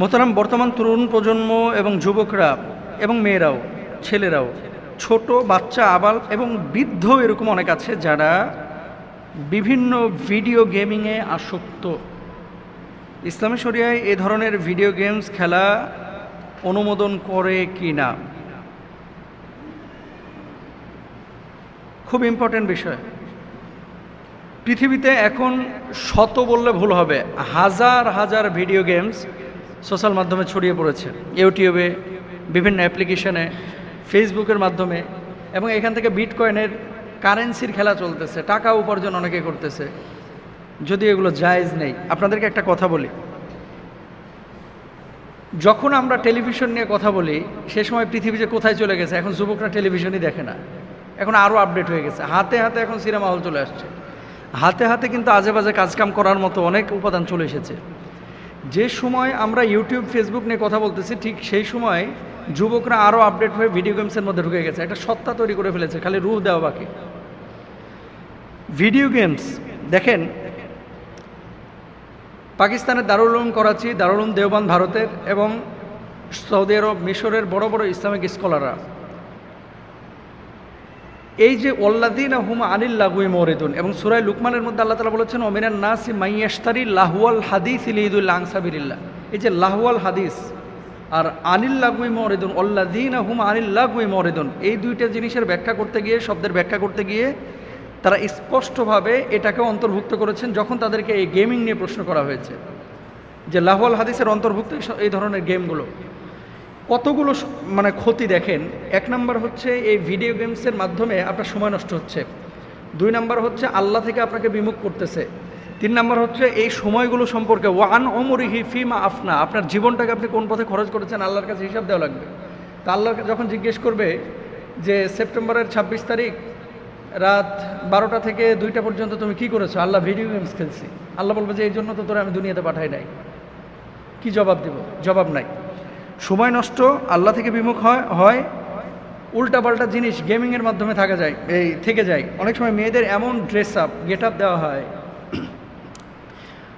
মোহতারাম, বর্তমান তরুণ প্রজন্ম এবং যুবকরা এবং মেয়েরাও, ছেলেরাও, ছোট, বাচ্চা, আবাল এবং বৃদ্ধ এরকম অনেক আছে যারা বিভিন্ন ভিডিও গেমিংয়ে আসক্ত। ইসলামী শরিয়ায় এ ধরনের ভিডিও গেমস খেলা অনুমোদন করে কি না খুব ইম্পর্ট্যান্ট বিষয়। পৃথিবীতে এখন শত বললে ভুল হবে, হাজার হাজার ভিডিও গেমস সোশ্যাল মাধ্যমে ছড়িয়ে পড়েছে, ইউটিউবে, বিভিন্ন অ্যাপ্লিকেশনে, ফেসবুকের মাধ্যমে, এবং এখান থেকে বিটকয়েনের কারেন্সির খেলা চলতেছে, টাকা উপার্জন অনেকে করতেছে। যদি এগুলো জায়েজ নেই, আপনাদেরকে একটা কথা বলি। যখন আমরা টেলিভিশন নিয়ে কথা বলি, সে সময় পৃথিবী যে কোথায় চলে গেছে, এখন যুবকরা টেলিভিশনই দেখে না। এখন আরও আপডেট হয়ে গেছে। হাতে হাতে এখন সিনেমা হল চলে আসছে। হাতে হাতে কিন্তু আজে বাজে কাজকাম করার মতো অনেক উপাদান চলে এসেছে। যে সময় আমরা ইউটিউব ফেসবুক নিয়ে কথা বলতেছি, ঠিক সেই সময় যুবকরা আরও আপডেট হয়ে ভিডিও গেমসের মধ্যে ঢুকে গেছে। একটা সত্তা তৈরি করে ফেলেছে, খালি রুহ দেওয়া বাকি। ভিডিও গেমস দেখেন, পাকিস্তানের দারুল উলুম করাচি, দারুল উলুম দেওবান ভারতের এবং সৌদি আরব মিশরের বড় বড় ইসলামিক স্কলাররা এই যে ওল্লাদিন হুম আনিল লাগুই মরিদুন, এবং সুরাই লুকমানের মধ্যে আল্লাহ তালা বলেছেন ওমিনান নাসি মাইয়াস্তারি লাহুয়াল হাদিস ইলিদুল আংসাবিরিল্লাহ এই যে লাহুয়াল হাদিস আর আনিল লাগুই মরিদুন ওল্লাদিন হুম আনিল লাগুই মরিদুন, এই দুইটা জিনিসের ব্যাখ্যা করতে গিয়ে, শব্দের ব্যাখ্যা করতে গিয়ে তারা স্পষ্টভাবে এটাকে অন্তর্ভুক্ত করেছেন যখন তাদেরকে এই গেমিং নিয়ে প্রশ্ন করা হয়েছে। যে লাহুয়াল হাদিসের অন্তর্ভুক্ত এই ধরনের গেমগুলো। কতগুলো মানে ক্ষতি দেখেন? এক নম্বর হচ্ছে এই ভিডিও গেমসের মাধ্যমে আপনার সময় নষ্ট হচ্ছে। দুই নম্বর হচ্ছে আল্লাহ থেকে আপনাকে বিমুখ করতেছে। তিন নম্বর হচ্ছে এই সময়গুলো সম্পর্কে ওয়ান অমরিহি ফিমা আফনা, আপনার জীবনটাকে আপনি কোন পথে খরচ করেছেন আল্লাহর কাছে হিসাব দেওয়া লাগবে। তা আল্লাহ যখন জিজ্ঞেস করবে যে সেপ্টেম্বরের ছাব্বিশ তারিখ রাত বারোটা থেকে দুইটা পর্যন্ত তুমি কি করেছ? আল্লাহ ভিডিও গেমস খেলছি। আল্লাহ বলবে যে, এই জন্য তো তোরা আমি দুনিয়াতে পাঠাই নাই। কি জবাব দেব? জবাব নাই। সময় নষ্ট, আল্লাহ থেকে বিমুখ হয় হয়, উল্টাপাল্টা জিনিস গেমিংয়ের মাধ্যমে থাকা যায়, এই, থেকে যায়। অনেক সময় মেয়েদের এমন ড্রেস আপ গেট আপ দেওয়া হয়।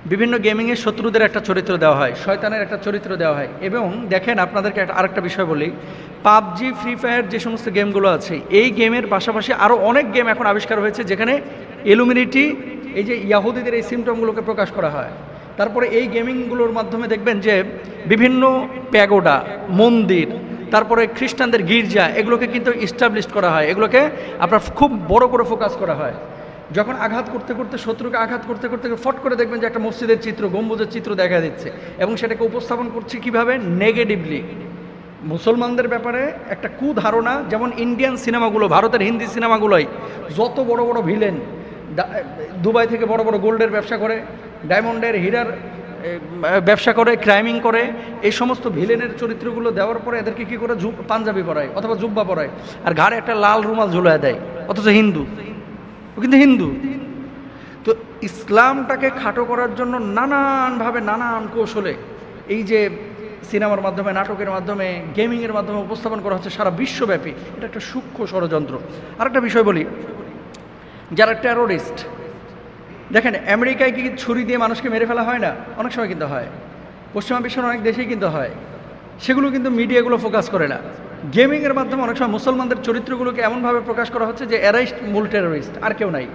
বিভিন্ন গেমিংয়ের শত্রুদের একটা চরিত্র দেওয়া হয়, শয়তানের একটা চরিত্র দেওয়া হয়। এবং দেখেন, আপনাদেরকে একটা, আরেকটা বিষয় বলি। পাবজি ফ্রি ফায়ার যে সমস্ত গেমগুলো আছে, এই গেমের পাশাপাশি আরও অনেক গেম এখন আবিষ্কার হয়েছে, যেখানে এলুমিনিটি এই যে ইয়াহুদিদের এই সিমটমগুলোকে প্রকাশ করা হয়। তারপরে এই গেমিংগুলোর মাধ্যমে দেখবেন যে বিভিন্ন প্যাগোডা, মন্দির, তারপরে খ্রিস্টানদের গির্জা, এগুলোকে কিন্তু ইস্টাবলিশ করা হয়। এগুলোকে আপনার খুব বড় করে ফোকাস করা হয়। যখন আঘাত করতে করতে, শত্রুকে আঘাত করতে করতে ফট করে দেখবেন যে একটা মসজিদের চিত্র, গম্বুজের চিত্র দেখা দিচ্ছে এবং সেটাকে উপস্থাপন করছে কীভাবে? নেগেটিভলি মুসলমানদের ব্যাপারে একটা কুধারণা, যেমন ইন্ডিয়ান সিনেমাগুলো ভারতের হিন্দি সিনেমাগুলোই যত বড় বড় ভিলেন দুবাই থেকে বড় বড় গোল্ডের ব্যবসা করে ডায়মন্ডের হীরার ব্যবসা করে, ক্রাইমিং করে, এই সমস্ত ভিলেনের চরিত্রগুলো দেওয়ার পরে এদেরকে কী করে জুব পাঞ্জাবি পরায় অথবা জুব্বা পরায়। আর ঘাড়ে একটা লাল রুমাল ঝুলায় দেয়, অথচ হিন্দু। ও কিন্তু হিন্দু। তো ইসলামটাকে খাটো করার জন্য নানানভাবে নানান কৌশলে এই যে সিনেমার মাধ্যমে, নাটকের মাধ্যমে, গেমিংয়ের মাধ্যমে উপস্থাপন করা হচ্ছে সারা বিশ্বব্যাপী, এটা একটা সূক্ষ্ম ষড়যন্ত্র। আরেকটা বিষয় বলি, যারা টেরোরিস্ট দেখেন, আমেরিকায় কি ছুরি দিয়ে মানুষকে মেরে ফেলা হয় না? অনেক সময় কিন্তু হয়। পশ্চিমা বিশ্বের অনেক দেশেই কিন্তু হয়। সেগুলো কিন্তু মিডিয়াগুলো ফোকাস করে না। গেমিংয়ের মাধ্যমে অনেক সময় মুসলমানদের চরিত্রগুলোকে এমনভাবে প্রকাশ করা হচ্ছে যে এরাই মূল টেরোরিস্ট আর কেউ নাই।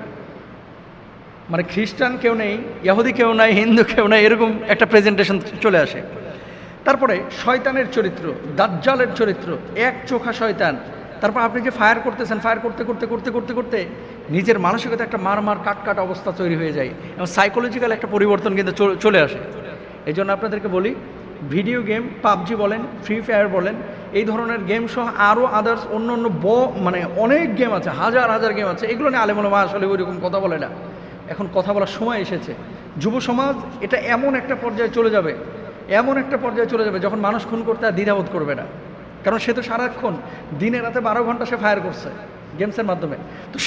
মানে খ্রিস্টান কেউ নেই, ইহুদি কেউ নাই, হিন্দু কেউ নাই, এরকম একটা প্রেজেন্টেশন চলে আসে। তারপরে শয়তানের চরিত্র, দাজ্জালের চরিত্র, এক চোখা শয়তান। তারপর আপনি যে ফায়ার করতেছেন ফায়ার করতে করতে করতে করতে করতে নিজের মানসিকতা একটা মার মার কাট কাট অবস্থা তৈরি হয়ে যায় এবং সাইকোলজিক্যাল একটা পরিবর্তন কিন্তু চলে- আসে। এই জন্য আপনাদেরকে বলি ভিডিও গেম পাবজি বলেন ফ্রি ফায়ার বলেন, এই ধরনের গেম সহ আরও আদার্স অন্য অন্য ব মানে অনেক গেম আছে, হাজার হাজার গেম আছে, এগুলো নিয়ে আলেমুলমা আসলে ওইরকম কথা বলে না। এখন কথা বলার সময় এসেছে। যুব সমাজ, এটা এমন একটা পর্যায়ে চলে যাবে, এমন একটা পর্যায়ে চলে যাবে, যখন মানুষ খুন করতে আর দ্বিধাবোধ করবে না। কারণ সে তো সারাক্ষণ, দিনে রাতে বারো ঘণ্টা সে ফায়ার করছে। গেমসের মাধ্যমে। তো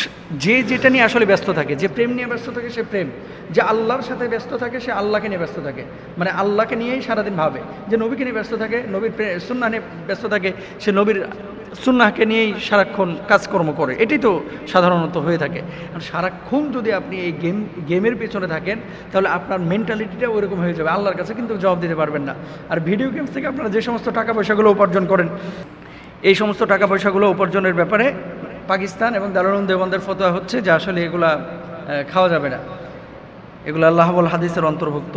যে যেটা নিয়ে আসলে ব্যস্ত থাকে, যে প্রেম নিয়ে ব্যস্ত থাকে সে প্রেম। যে আল্লাহর সাথে ব্যস্ত থাকে সে আল্লাহকে নিয়ে ব্যস্ত থাকে। মানে আল্লাহকে নিয়েই সারাদিন ভাবে। যে নবীকে নিয়ে ব্যস্ত থাকে, নবীর সুন্না নিয়ে ব্যস্ত থাকে, সে নবীর সুন্নাহকে নিয়েই সারাক্ষণ কাজকর্ম করে। এটাই তো সাধারণত হয়ে থাকে। আর সারাক্ষণ যদি আপনি এই গেম গেমের পেছনে থাকেন, তাহলে আপনার মেন্টালিটিটা ওইরকম হয়ে যাবে। আল্লাহর কাছে কিন্তু জবাব দিতে পারবেন না। আর ভিডিও গেমস থেকে আপনারা যে সমস্ত টাকা পয়সাগুলো উপার্জন করেন, এই সমস্ত টাকা পয়সাগুলো উপার্জনের ব্যাপারে পাকিস্তান এবং দারুল দেবন্দের ফতোয়া হচ্ছে যে আসলে এগুলা খাওয়া যাবে না। এগুলো আল্লাহবল হাদিসের অন্তর্ভুক্ত।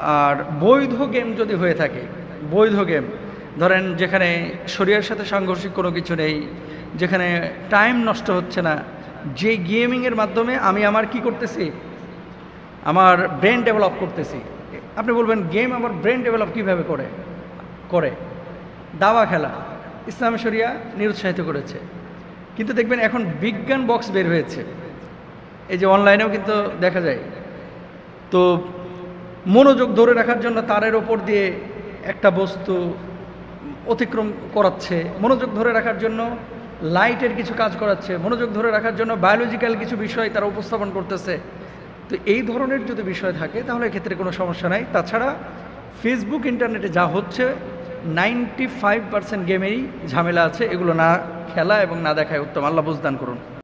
আর বৈধ গেম যদি হয়ে থাকে, বৈধ গেম, ধরেন যেখানে শরীরের সাথে সাংঘর্ষিক কোনো কিছু নেই, যেখানে টাইম নষ্ট হচ্ছে না, যে গেমিংয়ের মাধ্যমে আমি আমার কি করতেছি? আমার ব্রেন ডেভেলপ করতেছি। আপনি বলবেন, গেম আমার ব্রেন ডেভেলপ কীভাবে করে? করে। দাবা খেলা। ইসলাম শরিয়া নিরুৎসাহিত করেছে। কিন্তু দেখবেন এখন বিজ্ঞান বক্স বের হয়েছে। এই যে অনলাইনেও কিন্তু দেখা যায়। তো মনোযোগ ধরে রাখার জন্য তারের ওপর দিয়ে একটা বস্তু অতিক্রম করাচ্ছে। মনোযোগ ধরে রাখার জন্য লাইটের কিছু কাজ করাচ্ছে। মনোযোগ ধরে রাখার জন্য বায়োলজিক্যাল কিছু বিষয় তারা উপস্থাপন করতেছে। তো এই ধরনের যদি বিষয় থাকে, তাহলে এক্ষেত্রে কোনো সমস্যা নাই। তাছাড়া ফেসবুক ইন্টারনেটে যা হচ্ছে নাইনটি ফাইভ পার্সেন্ট গেমেই ঝামেলা আছে, এগুলো না খেলা এবং না দেখায় উত্তম। আল্লাহ বুঝদান করুন।